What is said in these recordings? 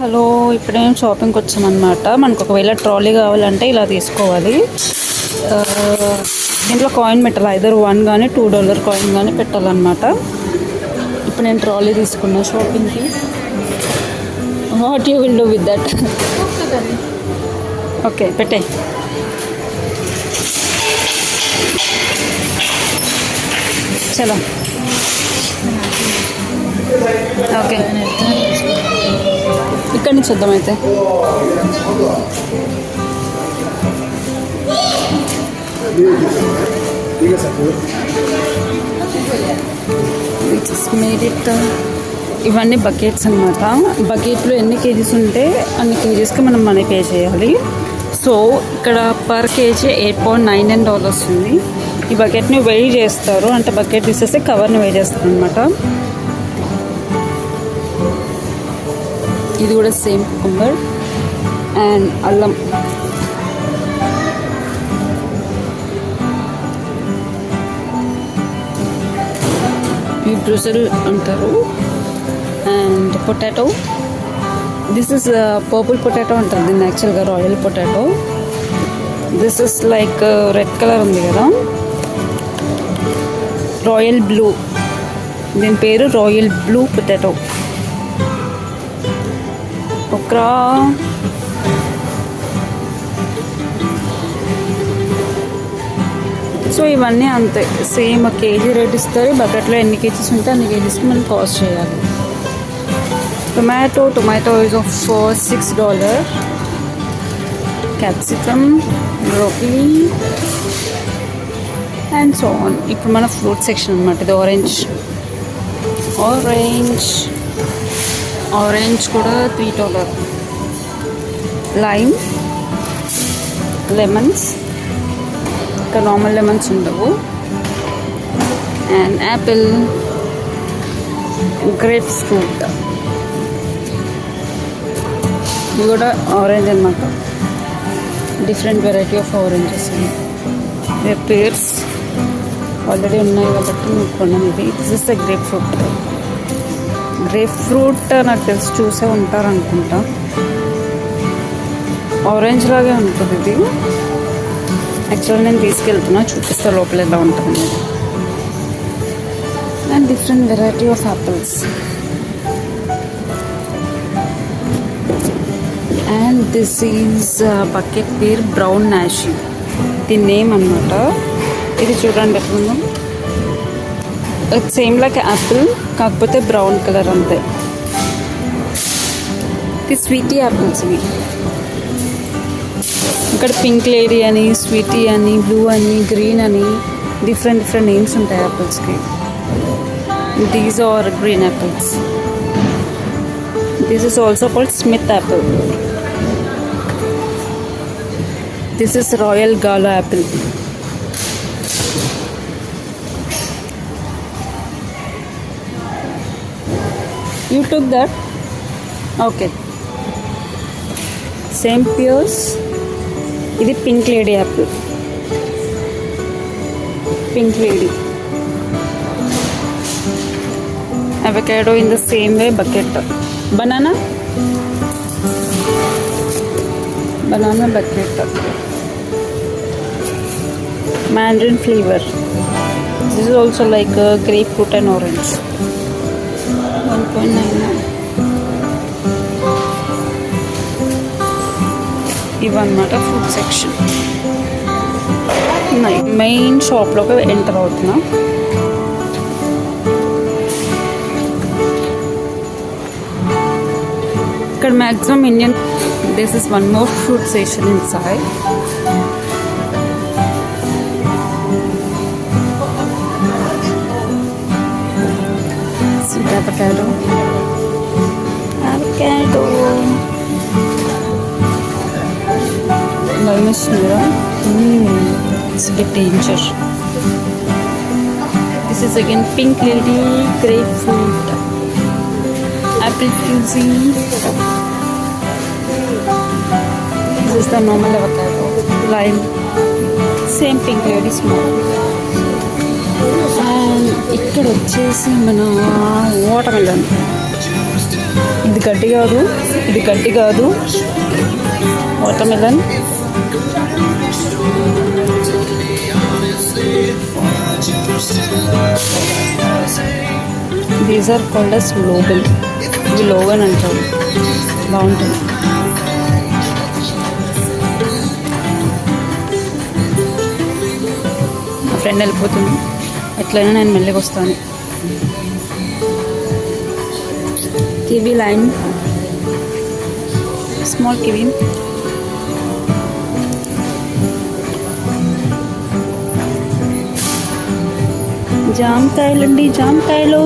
Hello ఇప్పుడు మేము షాపింగ్కి వచ్చామన్నమాట మనకు ఒకవేళ ట్రాలీ కావాలంటే ఇలా తీసుకోవాలి. దీంట్లో కాయిన్ పెట్టాలి. ఐదర్ వన్ కానీ టూ డాలర్ కాయిన్ కానీ పెట్టాలన్నమాట. ఇప్పుడు నేను ట్రాలీ తీసుకున్నా షాపింగ్కి. What you will do with that? Okay పెట్టే చలో. ఓకే. ఇక్కడి నుంచి వద్దాం అయితే. మేడ్ ఇట్ uh, ఇవన్నీ బకెట్స్ అనమాట బకెట్లో ఎన్ని కేజీస్ ఉంటే అన్ని కేజీస్కి మనం మనీ పే చేయాలి. సో ఇక్కడ per kg eight point nine nine dollars ఉంది. ఈ బకెట్ని వెయిట్ చేస్తారు. అంటే బకెట్ తీసేస్తే కవర్ని వెయిట్ చేస్తారు అనమాట ఇది కూడా సేమ్ కుకుంబర్ అండ్ అల్లం. ఈ బ్రుజల్ అంటారు. And potato. This is purple potato అంటారు దీన్ని యాక్చువల్గా royal potato this is like red colour ఉంది కదా. రాయల్ బ్లూ దీని పేరు royal blue potato okra so ఇవన్నీ అంతే సేమ్ కేజీ రేట్ ఇస్తారు బకెట్లో ఎన్ని కేజీస్ ఉంటే అన్ని కేజీస్కి మనం కాస్ట్ చేయాలి tomato tomato is of six dollar capsicum broccoli and so on ఇప్పుడు మన ఫ్రూట్ సెక్షన్ అనమాట ఇది ఆరెంజ్ ఆరెంజ్ ఆరెంజ్ కూడా త్రీ డాలర్ లైమ్ లెమన్స్ ఇంకా నార్మల్ లెమన్స్ ఉండవు. అండ్ యాపిల్ గ్రేప్స్ ఫ్రూట్ ఇది కూడా ఆరెంజ్ అనమాట different variety of oranges pears already ఉన్నాయి కాబట్టి మీకు కొన్నాను ఇది. This is the grapefruit grapefruit నాకు తెలిసి చూసే ఉంటారు అనుకుంటా ఆరెంజ్ లాగే ఉంటుంది ఇది. యాక్చువల్ నేను తీసుకెళ్తున్నా చూపిస్తా లోపల ఎలా ఉంటుంది. And different variety of apples and this is bucket pear brown nashi దీని నేమ్ అనమాట ఇది చూడండి ఎట్లుందో. సేమ్ లైక్ యాపిల్ కాకపోతే బ్రౌన్ కలర్ అంతే. ఇది స్వీటీ యాపిల్స్ ఇవి. ఇక్కడ పింక్ లేడీ అని స్వీటీ అని బ్లూ అని గ్రీన్ అని డిఫరెంట్ డిఫరెంట్ నేమ్స్ ఉంటాయి యాపిల్స్కి these are green apples this is also called Smith apple this is royal Gala apple You took that? Okay. Same pears ఇది pink lady apple pink lady avocado in the same way bucket banana banana bucket mandarin flavour this is also like grapefruit and orange one point nine ఇవన్నమాట food section main షాప్లోకి enter అవుతున్నా. ఇక్కడ maximum Indian this is one more fruit section inside sweet avocado. Avocado. Minus here. Mm, it's a bit danger. This is again pink lady, grapefruit, apple fusing. This is the normal avocado, lime. Same pink lady small. And ఇక్కడ వచ్చేసి మన water melon ఇది గడ్డి కాదు ఇది గడ్డి కాదు. Watermelon these are called as లోబెల్ ఇవి లోగన్ అంటారు. బాగుంటుంది. మా ఫ్రెండ్ వెళ్ళిపోతుంది. ఎట్లయినా నేను మెల్లిగా వస్తాను. Kiwi line small kiwi. జామకాయలండి జామకాయలు.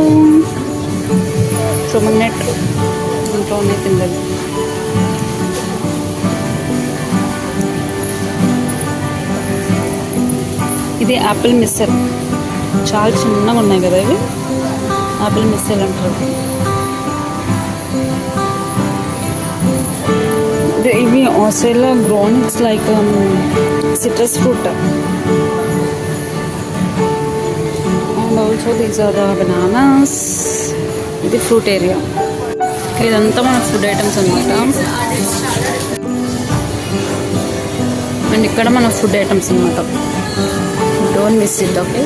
చొమ్మన్నెట్ ఇంట్లో ఉన్నాయి పిల్లలు. ఇది యాపిల్ మిస్సెల్. చాలా చిన్నగా ఉన్నాయి కదా ఇవి. ఆపిల్ మిస్సెల్ అంటారు. Australia grown it's like um, citrus fruit. And also these are the bananas ఇది ఫ్రూట్ ఏరియా ఇదంతా మన ఫుడ్ ఐటమ్స్ అనమాట అండ్ ఇక్కడ మన ఫుడ్ ఐటమ్స్ అనమాట don't miss it okay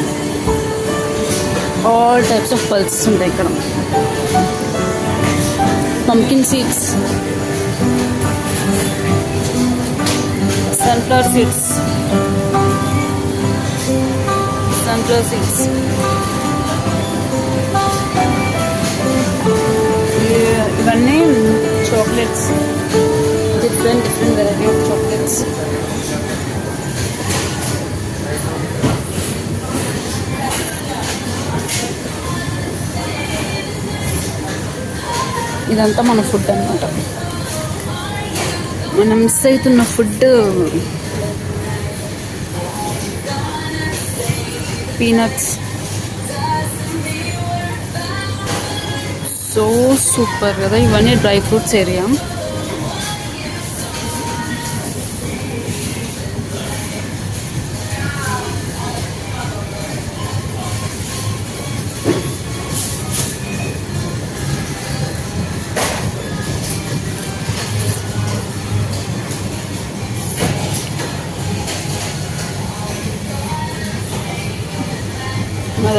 all types of pulses ఉంటాయి ఇక్కడ. Pumpkin seeds sunflower seeds sunflower seeds ఇవన్నీ chocolates different different variety of chocolates ఇదంతా మన ఫుడ్ అన్నమాట. మనం మిస్ అవుతున్న ఫుడ్ పీనట్స్. సో సూపర్ కదా ఇవన్నీ డ్రై ఫ్రూట్స్ ఏరియా.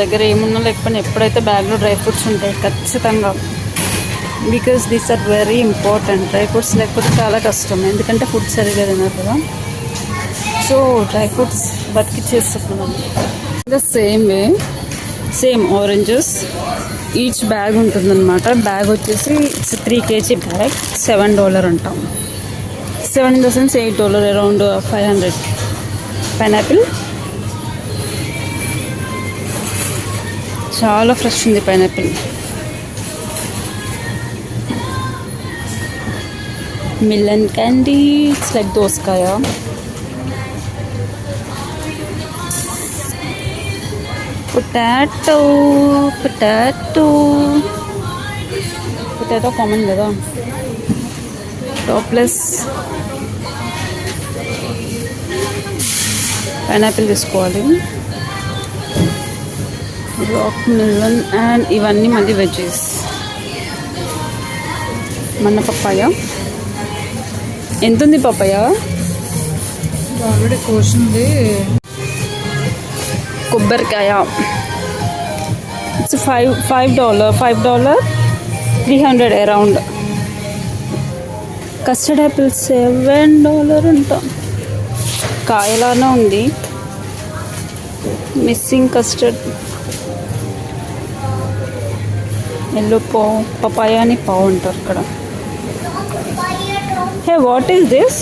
దగ్గర ఏమున్నా లేకపోయినా ఎప్పుడైతే బ్యాగ్లో డ్రై ఫ్రూట్స్ ఉంటాయి ఖచ్చితంగా. Because these are very important dry fruits లేకపోతే చాలా కష్టం. ఎందుకంటే ఫుడ్ సరిగా తినరు కదా. So dry fruits బతికిచ్చేస్తున్నాం. The same way same oranges each bag ఉంటుందన్నమాట. బ్యాగ్ వచ్చేసి it's three kg bag seven dollar అంటాం. Seven in the sense eight dollar around five hundred pineapple చాలా ఫ్రెష్ ఉంది pineapple. Melon candy it's like దోసకాయ. Potato potato. Potato common కదా. Topless. Pineapple తీసుకోవాలి. Melon and ఇవన్నీ మళ్ళీ wedges. మన papaya. ఎంత ఉంది పప్పాయ? ఆల్రెడీ కోసింది. కొబ్బరికాయ. It's five five dollar five dollar three hundred around custard apple seven dollar అంట. కాయలానే ఉంది. Missing custard yellow paw papaya అని పావు అంటారు ఇక్కడ. హే వాట్ ఈస్ దిస్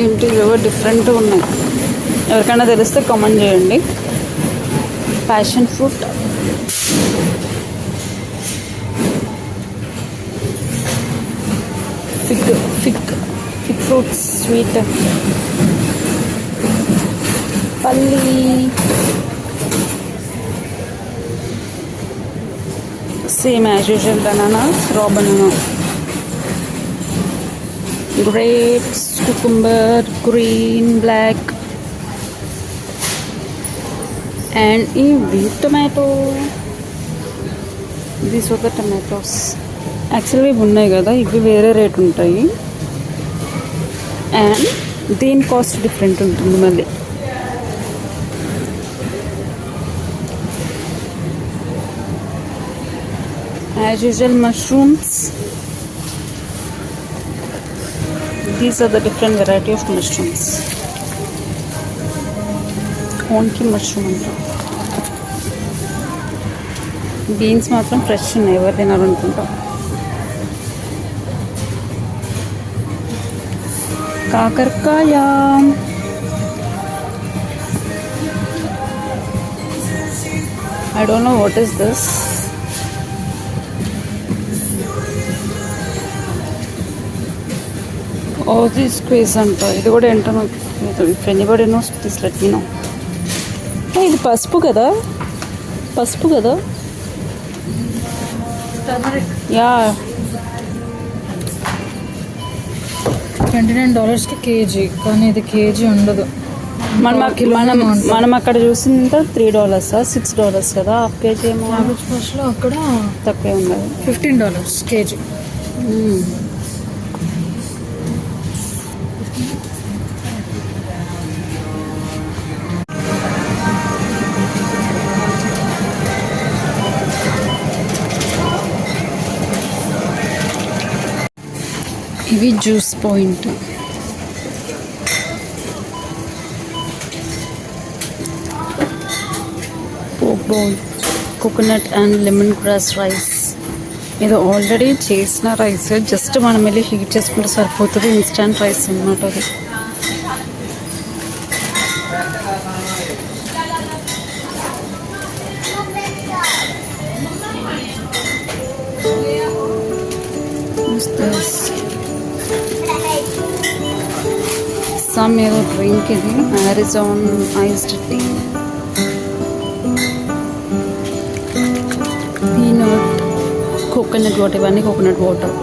ఏంటి ఏవో డిఫరెంట్ ఉన్నాయి? ఎవరికైనా తెలిస్తే కామెంట్ చేయండి. Passion fruit fig fig fig fruits sweet పల్లీ. Same as usual banana raw banana grapes, cucumber, green, black, and ఇవి టొమాటో దీస్ ఒక టొమాటోస్ యాక్చువల్గా ఇవి ఉన్నాయి కదా ఇవి వేరే రేట్ ఉంటాయి. అండ్ దీని కాస్ట్ డిఫరెంట్ ఉంటుంది మళ్ళీ. As usual mushrooms these are the different variety of mushrooms ఓన్కి మష్రూమ్ అంటారు బీన్స్ మాత్రం ఫ్రెష్ ఉన్నాయి ఎవరు తినాలనుకుంటా కాకరకాయ I don't know what is this OG squeeze అంట ఇది కూడా ఏంటో if anybody knows please let me know ఇది పసుపు కదా? పసుపు కదా? యా ట్వంటీ నైన్ డాలర్స్కి కేజీ కానీ ఇది కేజీ ఉండదు. మనం మనం. మనం అక్కడ చూసింది త్రీ డాలర్స్ సిక్స్ డాలర్స్ కదా? హాఫ్ కేజీ ఏమో అక్కడ తక్కువే ఉన్నది ఫిఫ్టీన్ డాలర్స్ కేజీ. ఇవి juice point. Poke bowl coconut and lemongrass rice ఇది ఆల్రెడీ చేసిన రైస్ జస్ట్ మనం వెళ్ళి హీట్ చేసుకుంటే సరిపోతుంది. ఇన్స్టంట్ రైస్ అన్నమాట అది. ఇది మ్యారిజాన్ iced tea peanut coconut water ఇవన్నీ coconut water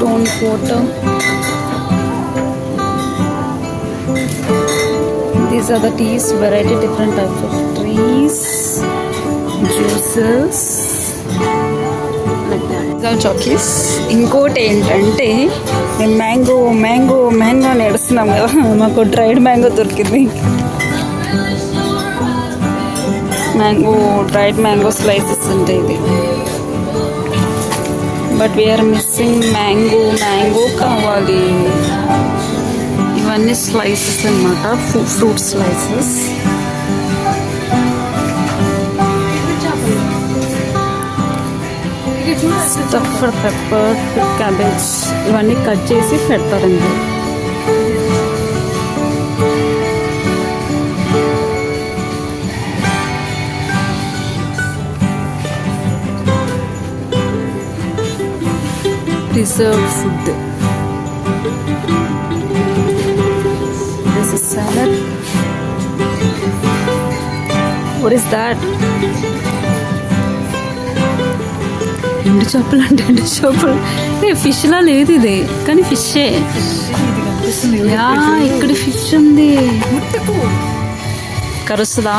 tone water These are the teas, variety different types of trees, juices చాకీస్ ఇంకోటి ఏంటంటే మేము మ్యాంగో మ్యాంగో మ్యాంగో అని ఏడుస్తున్నాం కదా మాకు డ్రైడ్ మ్యాంగో దొరికింది. మ్యాంగో డ్రైడ్ మ్యాంగో స్లైసెస్ ఉంటాయి ఇది. But we are missing mango mango కావాలి. ఇవన్నీ స్లైసెస్ అనమాట fruit slices. Stuffer pepper cabbage ఇవన్నీ కట్ చేసి పెడతారండి. Preserve food salad. What is that? ఎండు చేపలు అంటే ఎండు చేపలు. ఏ ఫిష్లా లేదు ఇది. కానీ ఫిషే యా ఇక్కడ ఫిష్ ఉంది. కరుస్తుందా?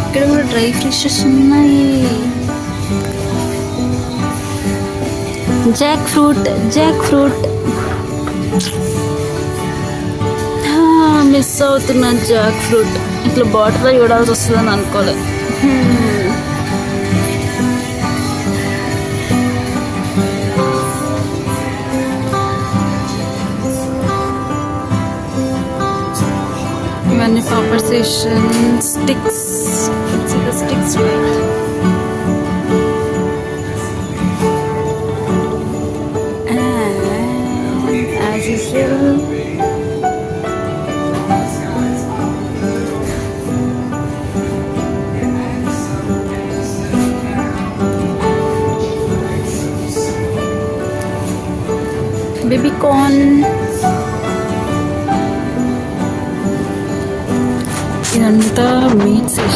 ఇక్కడ కూడా డ్రై ఫిషెస్ ఉన్నాయి. Jackfruit jackfruit miss అవుతున్నా జాక్ ఫ్రూట్ ఇట్లా బాటిల్లో చూడాల్సి వస్తుందని అనుకోలేదు ఇవన్నీ కాంపర్సేషన్ sticks sticks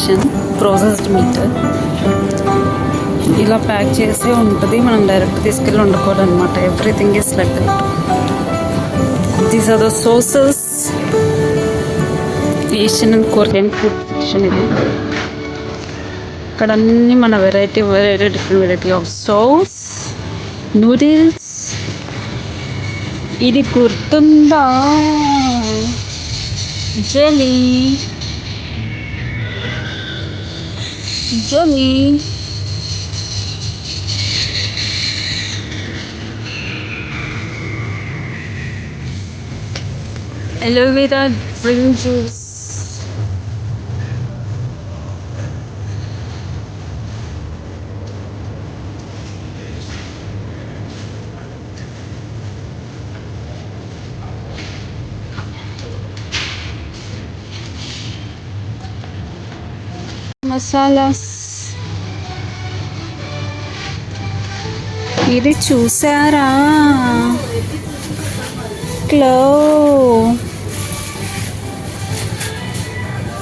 meat processed meat ఇలా ప్యాక్ చేసే ఉంటుంది. మనం డైరెక్ట్ తీసుకెళ్ళి వండుకోవాలన్నమాట. Everything is like that these are the sources Asian and Korean food section ఇది. ఇక్కడ అన్ని మన variety variety different variety of sauce noodles ఇది గుర్తుందా? Jelly jelly aloe vera green juice masalas ఇది చూసారా క్లో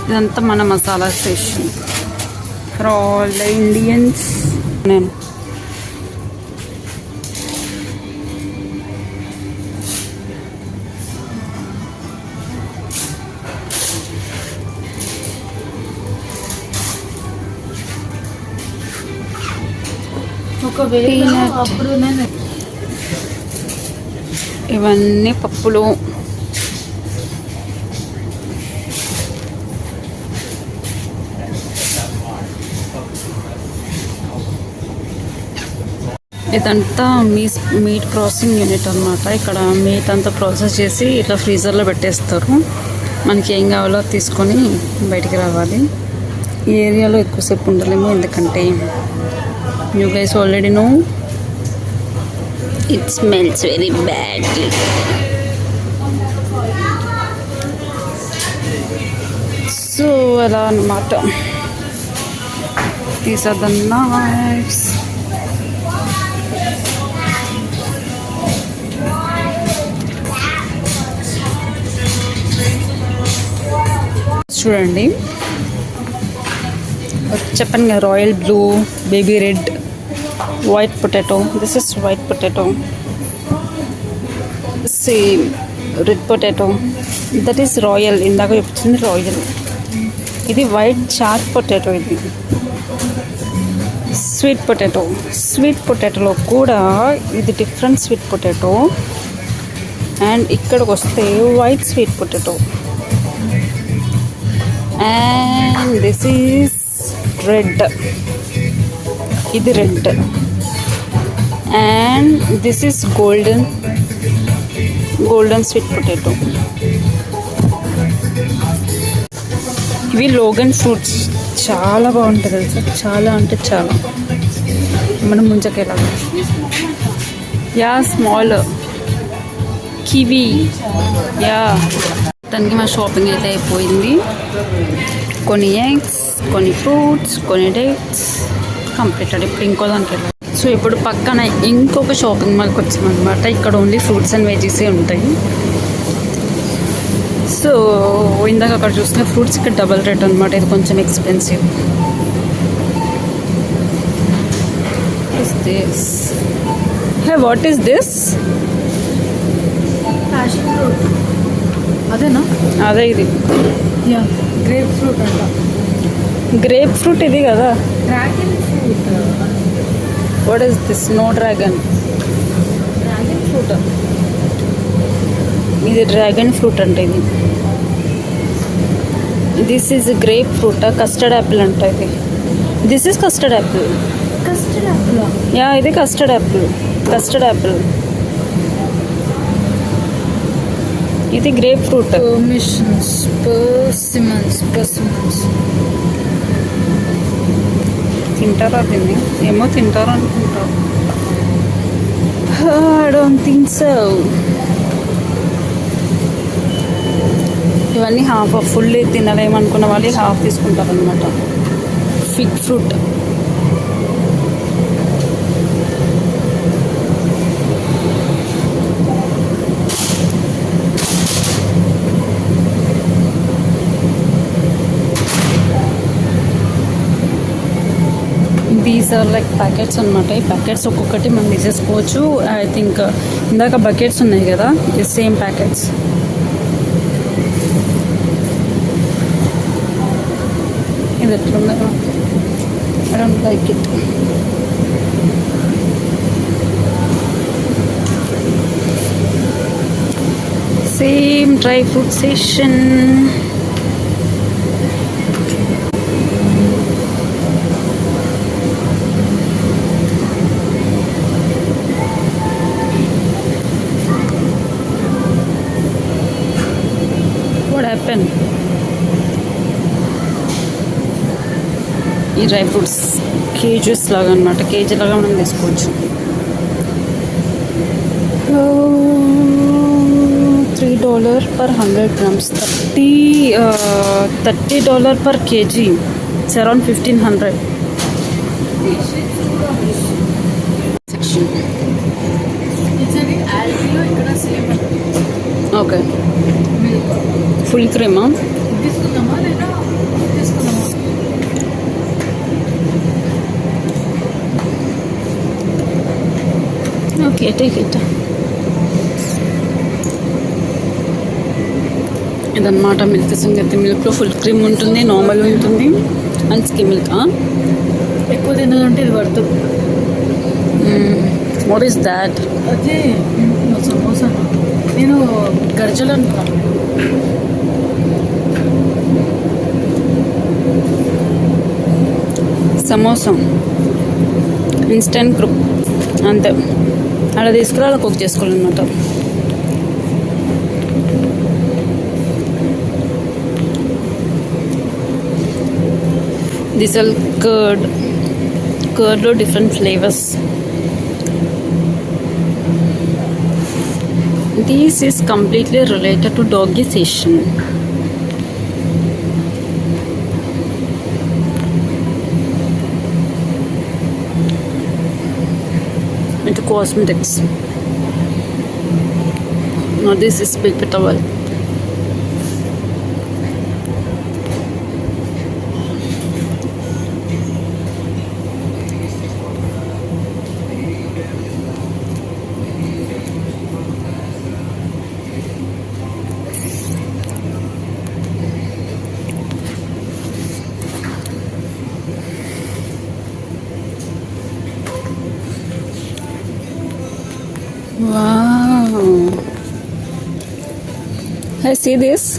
ఇదంతా మన masala station for all the Indians నేను ఇవన్నీ పప్పులు. ఇదంతా మీ మీట్ ప్రాసెసింగ్ యూనిట్ అన్నమాట. ఇక్కడ మీట్ అంతా ప్రాసెస్ చేసి ఇట్లా ఫ్రీజర్లో పెట్టేస్తారు. మనకి ఏం కావాలో తీసుకొని బయటికి రావాలి. ఈ ఏరియాలో ఎక్కువసేపు ఉండలేము ఎందుకంటే you guys already know it smells very badly so అలా అన్నమాట దీస్ ఆర్ ద నైఫ్స్ చూడండి. చెప్పండి కదా royal blue baby red white potato this is white potato same red potato that is royal ఇందాక చెప్తుంది రాయల్ ఇది వైట్ చాట్ పొటాటో ఇది. Sweet potato sweet పొటాటోలో కూడా ఇది డిఫరెంట్ స్వీట్ పొటాటో అండ్ ఇక్కడికి వస్తే white sweet potato and this is red ఇది red and this is golden golden sweet potato ఇవి లోగన్ ఫ్రూట్స్. చాలా బాగుంటుంది తెలుసా? చాలా అంటే చాలా. మనం ముంచకెళ్ళాలి యా స్మాల్. కివి. యా. దానికి మా షాపింగ్ అయితే అయిపోయింది. కొన్ని ఎగ్స్ కొన్ని ఫ్రూట్స్ కొన్ని డేట్స్. కంప్లీటెడ్ ఇప్పుడు ఇంకో దానికి వెళ్ళాలి సో ఇప్పుడు పక్కన ఇంకొక షాపింగ్ మాల్కి వచ్చామన్నమాట. ఇక్కడ ఓన్లీ ఫ్రూట్స్ అండ్ వెజీసే ఉంటాయి. సో ఇందాక అక్కడ చూసిన ఫ్రూట్స్ ఇక్కడ డబల్ రేట్ అనమాట ఇది కొంచెం expensive this hey what is this అదేనా? అదే ఇది. యా గ్రేప్ ఫ్రూట్ అంట. గ్రేప్ ఫ్రూట్ ఇది కదా? Dragon fruit what is this no dragon dragon fruit ఇది డ్రాగన్ ఫ్రూట్ అంటే ఇది. This is grapefruit custard apple అంట ఇది. This is custard apple custard apple yeah ఇది కస్టర్డ్ యాపిల్ కస్టర్డ్ యాపిల్ ఇది grapefruit permissions persimmons persimmons తింటారా దీన్ని? ఏమో తింటారు అనుకుంటారు. ఐ డోంట్ థింక్ సో ఇవన్నీ హాఫ్ ఫుల్ తినలేమనుకున్న వాళ్ళు హాఫ్ తీసుకుంటారు అనమాట fig fruit these are like packets అనమాట ఈ ప్యాకెట్స్ ఒక్కొక్కటి మనం తీసేసుకోవచ్చు. ఐ థింక్ uh, ఇందాక బకెట్స్ ఉన్నాయి కదా ఈ సేమ్ ప్యాకెట్స్ ఇది ఎట్లుందో I don't like it same dry fruit session what happen ఈ డ్రై ఫ్రూట్స్ కేజీస్ లాగా అనమాట కేజీ లాగా మనం తీసుకోవచ్చు. Three dollar per hundred grams. Thirty thirty dollar per KG. It's around fifteen hundred. Section okay. Full క్రీమా take it ఇదన్నమాట milk సంగతి. మిల్క్లో full cream ఉంటుంది నార్మల్ ఉంటుంది. అండ్ స్కిమ్ మిల్క్ ఎక్కువ తినాలంటే ఇది పడుతుంది. వాట్ ఈస్ దాట్ అదే సమోసా నేను గర్జలు అనుకున్నాను సమోసా. ఇన్స్టెంట్ గ్రూప్ అంతే. అలా తీసుకురా అలా కుక్ చేసుకోవాలన్నమాట. దిసల్ curd కర్డ్లో different flavours this is completely related to doggy session cosmetics. Now this is paper towel. I see this.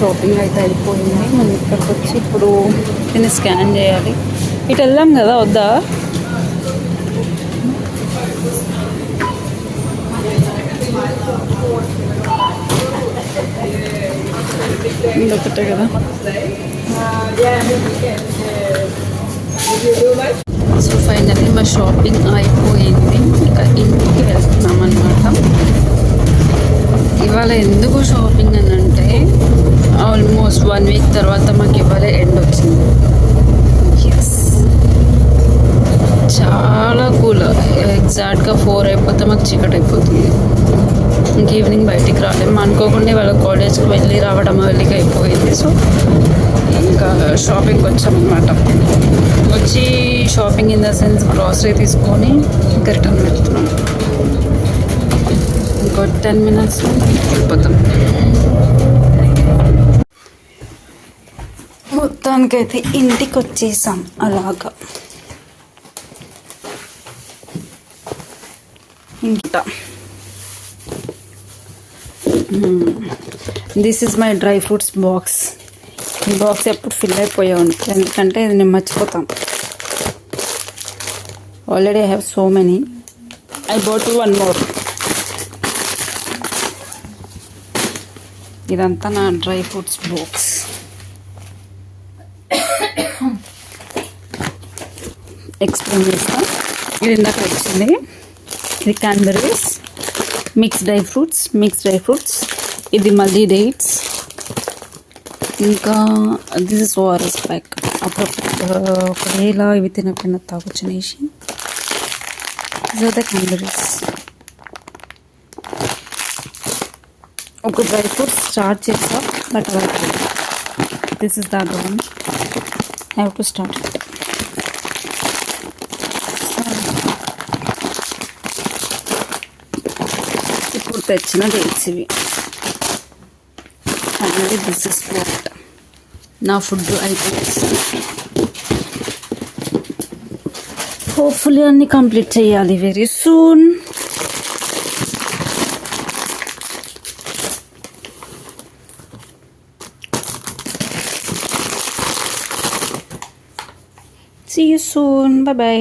Shopping అయితే అయిపోయింది. మనం ఇక్కడికి వచ్చి ఇప్పుడు దీన్ని స్కాన్ చేయాలి. ఇటు వెళ్దాం కదా వద్దా? ఇదొకటే కదా. సో ఫైనల్లీ మా షాపింగ్ అయిపోయింది. ఇంకా ఇంటికి వెళ్తున్నాం అనమాట ఇవాళ ఎందుకు షాపింగ్ అని అంటే ఆల్మోస్ట్ వన్ వీక్ తర్వాత మాకు ఇవాళ ఎండ్ వచ్చింది. ఎస్ చాలా కూల్. ఎగ్జాక్ట్గా ఫోర్ అయిపోతే మాకు చీకటి అయిపోతుంది. ఇంక ఈవినింగ్ బయటికి రాలేము అనుకోకుండా వాళ్ళ కాలేజ్కి వెళ్ళి రావడం వెళ్ళికి అయిపోయింది. సో ఇంకా షాపింగ్ వచ్చామన్నమాట. వచ్చి shopping in the sense grocery తీసుకొని ఇంకా రిటర్న్ వెళ్తున్నాం. ఇంకో టెన్ మినిట్స్ వెళ్ళిపోతాం. మొత్తానికైతే ఇంటికి వచ్చేసాం అలాగా ఇంకా this is my dry fruits box ఈ బాక్స్ ఎప్పుడు ఫిల్ అయిపోయా ఉంటుంది ఎందుకంటే ఇది నేను మర్చిపోతాం already I have so many I bought one more ఇదంతా నా డ్రై ఫ్రూట్స్ బాక్స్ ఎక్స్ప్లెయిన్ చేస్తాం. ఇది ఇందాక వచ్చింది. ఇది cranberries mix dry fruits mix dry fruits ఇది మళ్ళీ డేట్స్. ఇంకా దిస్ ఇస్ ఓఆర్ఎస్ ప్యాక్. అప్పుడప్పుడు ఒకవేళ ఇవి తినకుండా తాగొచ్చినేసి ద క్యాంబరీస్ ఒక డ్రై ఫ్రూట్స్ స్టార్ట్ చేస్తాం but this is the other one have to start ఇప్పుడు తెచ్చిన డేట్స్ ఇవి ఫైనలీ దిస్ ఇస్ వాట్ నా ఫుడ్ అయిపోయింది హోప్ఫుల్లీ అన్ని కంప్లీట్ చేయాలి very soon See you soon. Bye bye.